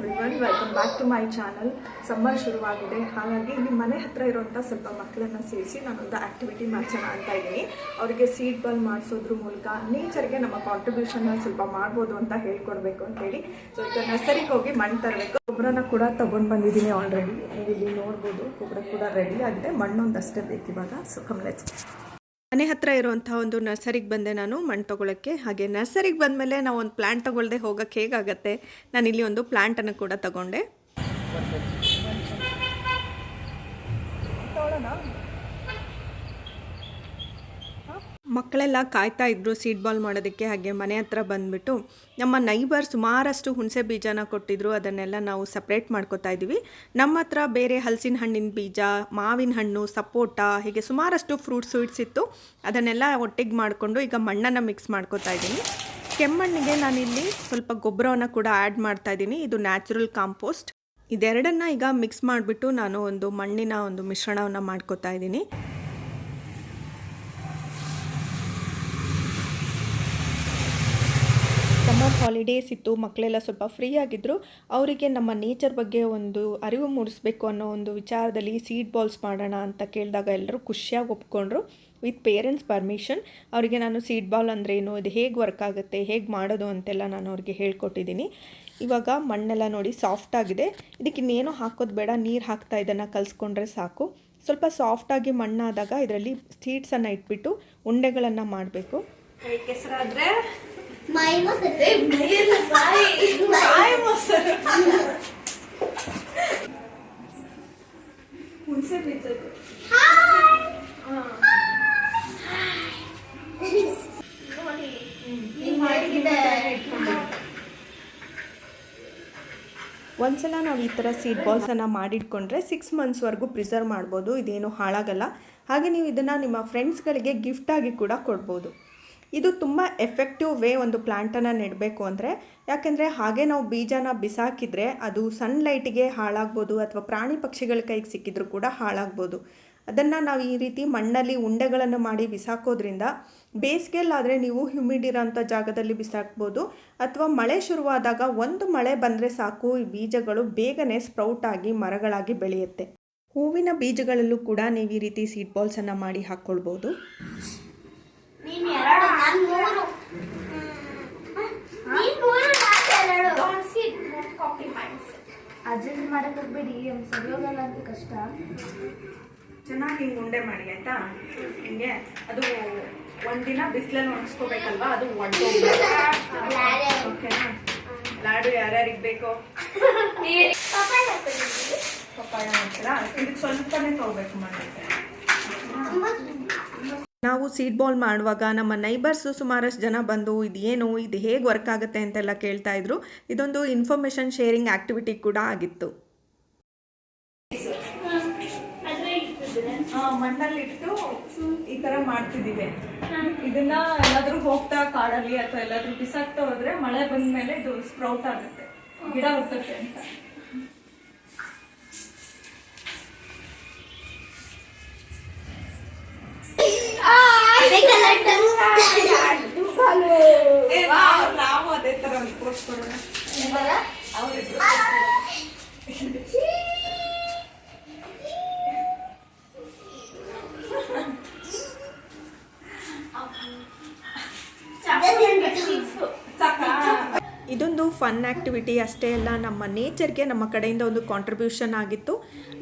Everyone welcome back to my channel summer ಶುರುವಾಗಿದೆ. ಹಾಗಾಗಿ ಇಲ್ಲಿ ಮನೆ ಹತ್ರ ಇರುವಂಥ ಸ್ವಲ್ಪ ಮಕ್ಕಳನ್ನ ಸೇರಿಸಿ ನಾನೊಂದು ಆ್ಯಕ್ಟಿವಿಟಿ ಮಾಡಿಸೋಣ ಅಂತ ಇದ್ದೀನಿ. ಅವರಿಗೆ ಸೀಟ್ ಬಲ್ ಮಾಡಿಸೋದ್ರ ಮೂಲಕ ನೇಚರ್ಗೆ ನಮ್ಮ ಕಾಂಟ್ರಿಬ್ಯೂಷನ್ನ ಸ್ವಲ್ಪ ಮಾಡ್ಬೋದು ಅಂತ ಹೇಳ್ಕೊಡ್ಬೇಕು ಅಂತ ಹೇಳಿ ಸೊ ಈಗ ನರ್ಸರಿಗೆ ಹೋಗಿ ಮಣ್ಣು ತರಬೇಕು. ಗೊಬ್ಬರನ ಕೂಡ ತೊಗೊಂಡು ಬಂದಿದ್ದೀನಿ ಆಲ್ರೆಡಿ ನೀವು ಇಲ್ಲಿ ನೋಡ್ಬೋದು, ಗೊಬ್ಬರ ಕೂಡ ರೆಡಿ ಆಗಿದೆ. ಮಣ್ಣೊಂದಷ್ಟೇ ಬೇಕಿವಾಗ ಸೊ ಕಮ್ಲೆಟ್ಸ್ ಮನೆ ಹತ್ರ ಇರುವಂತಹ ಒಂದು ನರ್ಸರಿಗೆ ಬಂದೆ ನಾನು ಮಣ್ಣು ತೊಗೊಳಕ್ಕೆ. ಹಾಗೆ ನರ್ಸರಿಗೆ ಬಂದಮೇಲೆ ನಾವು ಒಂದು ಪ್ಲ್ಯಾಂಟ್ ತೊಗೊಳ್ದೆ ಹೋಗಕ್ಕೆ ಹೇಗಾಗತ್ತೆ? ನಾನು ಇಲ್ಲಿ ಒಂದು ಪ್ಲ್ಯಾಂಟನ್ನು ಕೂಡ ತಗೊಂಡೆ. ಮಕ್ಕಳೆಲ್ಲ ಕಾಯ್ತಾ ಇದ್ರು ಸೀಡ್ ಬಾಲ್ ಮಾಡೋದಕ್ಕೆ, ಹಾಗೆ ಮನೆ ಹತ್ರ ಬಂದ್ಬಿಟ್ಟು ನಮ್ಮ ನೈಬರ್ ಸುಮಾರಷ್ಟು ಹುಣಸೆ ಬೀಜನ ಕೊಟ್ಟಿದ್ರು. ಅದನ್ನೆಲ್ಲ ನಾವು ಸಪ್ರೇಟ್ ಮಾಡ್ಕೋತಾ ಇದ್ದೀವಿ. ನಮ್ಮ ಹತ್ರ ಬೇರೆ ಹಲಸಿನ ಹಣ್ಣಿನ ಬೀಜ, ಮಾವಿನ ಹಣ್ಣು, ಸಪೋಟ, ಹೀಗೆ ಸುಮಾರಷ್ಟು ಫ್ರೂಟ್ ಸ್ವೀಟ್ಸ್ ಇತ್ತು. ಅದನ್ನೆಲ್ಲ ಒಟ್ಟಿಗೆ ಮಾಡಿಕೊಂಡು ಈಗ ಮಣ್ಣನ್ನು ಮಿಕ್ಸ್ ಮಾಡ್ಕೋತಾ ಇದ್ದೀನಿ. ಕೆಮ್ಮಣ್ಣಿಗೆ ನಾನಿಲ್ಲಿ ಸ್ವಲ್ಪ ಗೊಬ್ಬರವನ್ನು ಕೂಡ ಆ್ಯಡ್ ಮಾಡ್ತಾ ಇದ್ದೀನಿ. ಇದು ನ್ಯಾಚುರಲ್ ಕಾಂಪೋಸ್ಟ್ ಇದೆರಡನ್ನ ಈಗ ಮಿಕ್ಸ್ ಮಾಡಿಬಿಟ್ಟು ನಾನು ಒಂದು ಮಣ್ಣಿನ ಒಂದು ಮಿಶ್ರಣವನ್ನು ಮಾಡ್ಕೋತಾ ಇದ್ದೀನಿ. ಹಾಲಿಡೇಸ್ ಇತ್ತು ಮಕ್ಕಳೆಲ್ಲ ಸ್ವಲ್ಪ ಫ್ರೀ ಆಗಿದ್ದರು ಅವರಿಗೆ ನಮ್ಮ ನೇಚರ್ ಬಗ್ಗೆ ಒಂದು ಅರಿವು ಮೂಡಿಸ್ಬೇಕು ಅನ್ನೋ ಒಂದು ವಿಚಾರದಲ್ಲಿ ಸೀಡ್ ಬಾಲ್ಸ್ ಮಾಡೋಣ ಅಂತ ಕೇಳಿದಾಗ ಎಲ್ಲರೂ ಖುಷಿಯಾಗಿ ಒಪ್ಕೊಂಡ್ರು. ವಿತ್ ಪೇರೆಂಟ್ಸ್ ಪರ್ಮಿಷನ್ ಅವರಿಗೆ ನಾನು ಸೀಡ್ ಬಾಲ್ ಅಂದರೆ ಏನು ಇದು ಹೇಗೆ ವರ್ಕ್ ಆಗುತ್ತೆ, ಹೇಗೆ ಮಾಡೋದು ಅಂತೆಲ್ಲ ನಾನು ಅವ್ರಿಗೆ ಹೇಳ್ಕೊಟ್ಟಿದ್ದೀನಿ. ಇವಾಗ ಮಣ್ಣೆಲ್ಲ ನೋಡಿ ಸಾಫ್ಟ್ ಆಗಿದೆ. ಇದಕ್ಕೆ ಇನ್ನೇನೋ ಹಾಕೋದು ಬೇಡ, ನೀರು ಹಾಕ್ತಾ ಇದನ್ನು ಕಲಿಸ್ಕೊಂಡ್ರೆ ಸಾಕು. ಸ್ವಲ್ಪ ಸಾಫ್ಟಾಗಿ ಮಣ್ಣಾದಾಗ ಇದರಲ್ಲಿ ಸೀಡ್ಸನ್ನು ಇಟ್ಬಿಟ್ಟು ಉಂಡೆಗಳನ್ನು ಮಾಡಬೇಕು. ಕೆಸರಾದರೆ ಮೈ ಮೊಸರು ಹುಣಸೆ ಒಂದ್ಸಲ ನಾವು ಈ ಥರ ಸೀಡ್ ಬಾಲ್ಸನ್ನು ಮಾಡಿಟ್ಕೊಂಡ್ರೆ ಸಿಕ್ಸ್ ಮಂತ್ಸ್ವರೆಗೂ ಪ್ರಿಸರ್ವ್ ಮಾಡ್ಬೋದು ಇದೇನು ಹಾಳಾಗಲ್ಲ. ಹಾಗೆ ನೀವು ಇದನ್ನು ನಿಮ್ಮ ಫ್ರೆಂಡ್ಸ್ಗಳಿಗೆ ಗಿಫ್ಟಾಗಿ ಕೂಡ ಕೊಡ್ಬೋದು. ಇದು ತುಂಬ ಎಫೆಕ್ಟಿವ್ ವೇ ಒಂದು ಪ್ಲ್ಯಾಂಟನ್ನು ನೆಡಬೇಕು ಅಂದರೆ, ಯಾಕೆಂದರೆ ಹಾಗೆ ನಾವು ಬೀಜನ ಬಿಸಾಕಿದರೆ ಅದು ಸನ್ಲೈಟಿಗೆ ಹಾಳಾಗ್ಬೋದು ಅಥವಾ ಪ್ರಾಣಿ ಪಕ್ಷಿಗಳ ಕೈಗೆ ಸಿಕ್ಕಿದ್ರೂ ಕೂಡ ಹಾಳಾಗ್ಬೋದು. ಅದನ್ನು ನಾವು ಈ ರೀತಿ ಮಣ್ಣಲ್ಲಿ ಉಂಡೆಗಳನ್ನು ಮಾಡಿ ಬಿಸಾಕೋದ್ರಿಂದ ಬೇಸಿಗೆಯಲ್ಲಾದರೆ ನೀವು ಹ್ಯುಮಿಡ್ ಇರೋಂಥ ಜಾಗದಲ್ಲಿ ಬಿಸಾಕ್ಬೋದು. ಅಥವಾ ಮಳೆ ಶುರುವಾದಾಗ ಒಂದು ಮಳೆ ಬಂದರೆ ಸಾಕು, ಈ ಬೀಜಗಳು ಬೇಗನೆ ಸ್ಪ್ರೌಟ್ ಆಗಿ ಮರಗಳಾಗಿ ಬೆಳೆಯುತ್ತೆ. ಹೂವಿನ ಬೀಜಗಳಲ್ಲೂ ಕೂಡ ನೀವು ಈ ರೀತಿ ಸೀಡ್ ಬಾಲ್ಸನ್ನು ಮಾಡಿ ಹಾಕ್ಕೊಳ್ಬೋದು ಅಡ್ಜಸ್ಟ್ ಮಾಡಕ್ ಹೋಗ್ಬೇಡಿ ಸರಿಯೋಗಲ್ಲ ಅಂತ ಕಷ್ಟ. ಚೆನ್ನಾಗಿ ಹಿಂಗೆ ಉಂಡೆ ಮಾಡಿ ಆಯ್ತಾ? ಹಿಂಗೆ. ಅದು ಒಂದಿನ ಬಿಸಿಲಲ್ಲಿ ಒಣಗಿಸ್ಕೋಬೇಕಲ್ವಾ? ಅದು ಓಕೆನಾ ಲಾಡು ಯಾರ್ಯಾರಿಗೆ ಬೇಕೋ? ಪಪ್ಪಾಯ ಹಾಕ್ತೀರಾ ಇದಕ್ಕೆ ಸ್ವಲ್ಪನೇ ತಗೋಬೇಕು ಮಾಡಿದ್ರೆ ನಾವು ಸೀಡ್ ಬಾಲ್ ಮಾಡುವಾಗ ನಮ್ಮ ನೈಬರ್ಸು ಸುಮಾರಷ್ಟು ಜನ ಬಂದು ಇದೇನು, ಇದು ಹೇಗೆ ವರ್ಕ್ ಆಗುತ್ತೆ ಅಂತೆಲ್ಲ ಕೇಳ್ತಾ ಇದ್ರು. ಇದೊಂದು ಇನ್ಫಾರ್ಮೇಷನ್ ಶೇರಿಂಗ್ ಆಕ್ಟಿವಿಟಿ ಕೂಡ ಆಗಿತ್ತು. ಮಣ್ಣಲ್ಲಿ ಇಟ್ಟು ಈ ತರ ಮಾಡ್ತಿದ್ದೀವಿ. ಇದನ್ನ ಎಲ್ಲಾದ್ರೂ ಹೋಗ್ತಾ ಕಾಡಲ್ಲಿ ಅಥವಾ ಎಲ್ಲಾದ್ರೂ ಬಿಸಾಕ್ತಾ ಹೋದ್ರೆ ಮಳೆ ಬಂದ್ಮೇಲೆ ಇದು ಸ್ಪ್ರೌಟ್ ಆಗುತ್ತೆ. ಗಿಡ ಹುಟ್ಟುತ್ತೆ ಅಂತ. ಅವ್ರ ಇದೊಂದು ಫನ್ ಆ್ಯಕ್ಟಿವಿಟಿ ಅಷ್ಟೇ ಅಲ್ಲ, ನಮ್ಮ ನೇಚರ್ಗೆ ನಮ್ಮ ಕಡೆಯಿಂದ ಒಂದು ಕಾಂಟ್ರಿಬ್ಯೂಷನ್ ಆಗಿತ್ತು.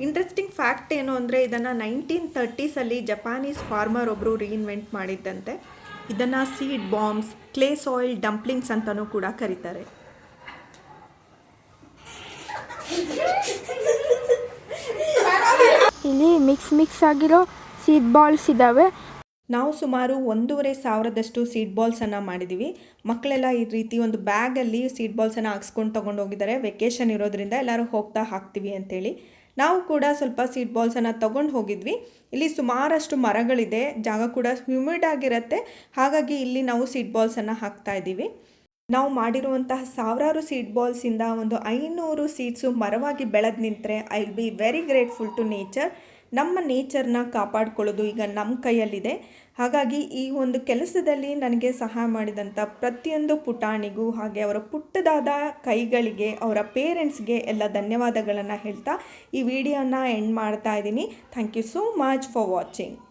ಇಂಟ್ರೆಸ್ಟಿಂಗ್ ಫ್ಯಾಕ್ಟ್ ಏನು ಅಂದರೆ, ಇದನ್ನು ನೈನ್ಟೀನ್ ತರ್ಟೀಸಲ್ಲಿ ಜಪಾನೀಸ್ ಫಾರ್ಮರ್ ಒಬ್ಬರು ರೀಇನ್ವೆಂಟ್ ಮಾಡಿದ್ದಂತೆ. ಇದನ್ನು seed bombs clay soil dumplings ಅಂತಲೂ ಕೂಡ ಕರೀತಾರೆ. ಇಲ್ಲಿ ಮಿಕ್ಸ್ ಮಿಕ್ಸ್ ಆಗಿರೋ ಸೀಡ್ ಬಾಲ್ಸ್ ಇದ್ದಾವೆ ನಾವು ಸುಮಾರು ಒಂದೂವರೆ ಸಾವಿರದಷ್ಟು ಸೀಟ್ ಬಾಲ್ಸನ್ನು ಮಾಡಿದ್ದೀವಿ ಮಕ್ಕಳೆಲ್ಲ ಈ ರೀತಿ ಒಂದು ಬ್ಯಾಗಲ್ಲಿ ಸೀಡ್ ಬಾಲ್ಸನ್ನು ಹಾಕ್ಸ್ಕೊಂಡು ತೊಗೊಂಡು ಹೋಗಿದ್ದಾರೆ. ವೆಕೇಷನ್ ಇರೋದ್ರಿಂದ ಎಲ್ಲರೂ ಹೋಗ್ತಾ ಹಾಕ್ತೀವಿ ಅಂತೇಳಿ. ನಾವು ಕೂಡ ಸ್ವಲ್ಪ ಸೀಟ್ ಬಾಲ್ಸನ್ನು ತೊಗೊಂಡು ಹೋಗಿದ್ವಿ. ಇಲ್ಲಿ ಸುಮಾರಷ್ಟು ಮರಗಳಿದೆ. ಜಾಗ ಕೂಡ ಹ್ಯೂಮಿಡ್ ಆಗಿರುತ್ತೆ. ಹಾಗಾಗಿ ಇಲ್ಲಿ ನಾವು ಸೀಟ್ ಬಾಲ್ಸನ್ನು ಹಾಕ್ತಾ ಇದ್ದೀವಿ. ನಾವು ಮಾಡಿರುವಂತಹ ಸಾವಿರಾರು ಸೀಟ್ ಬಾಲ್ಸಿಂದ ಒಂದು ಐನೂರು ಸೀಟ್ಸು ಮರವಾಗಿ ಬೆಳೆದು ನಿಂತರೆ I will be very grateful to nature ನಮ್ಮ ನೇಚರ್ನ ಕಾಪಾಡ್ಕೊಳ್ಳೋದು ಈಗ ನಮ್ಮ ಕೈಯಲ್ಲಿದೆ. ಹಾಗಾಗಿ ಈ ಒಂದು ಕೆಲಸದಲ್ಲಿ ನನಗೆ ಸಹಾಯ ಮಾಡಿದಂಥ ಪ್ರತಿಯೊಂದು ಪುಟಾಣಿಗೂ ಹಾಗೆ ಅವರ ಪುಟ್ಟದಾದ ಕೈಗಳಿಗೆ, ಅವರ ಪೇರೆಂಟ್ಸ್ಗೆ ಎಲ್ಲ ಧನ್ಯವಾದಗಳನ್ನು ಹೇಳ್ತಾ ಈ ವಿಡಿಯೋನ ಎಂಡ್ ಮಾಡ್ತಾ ಇದ್ದೀನಿ. Thank you so much for watching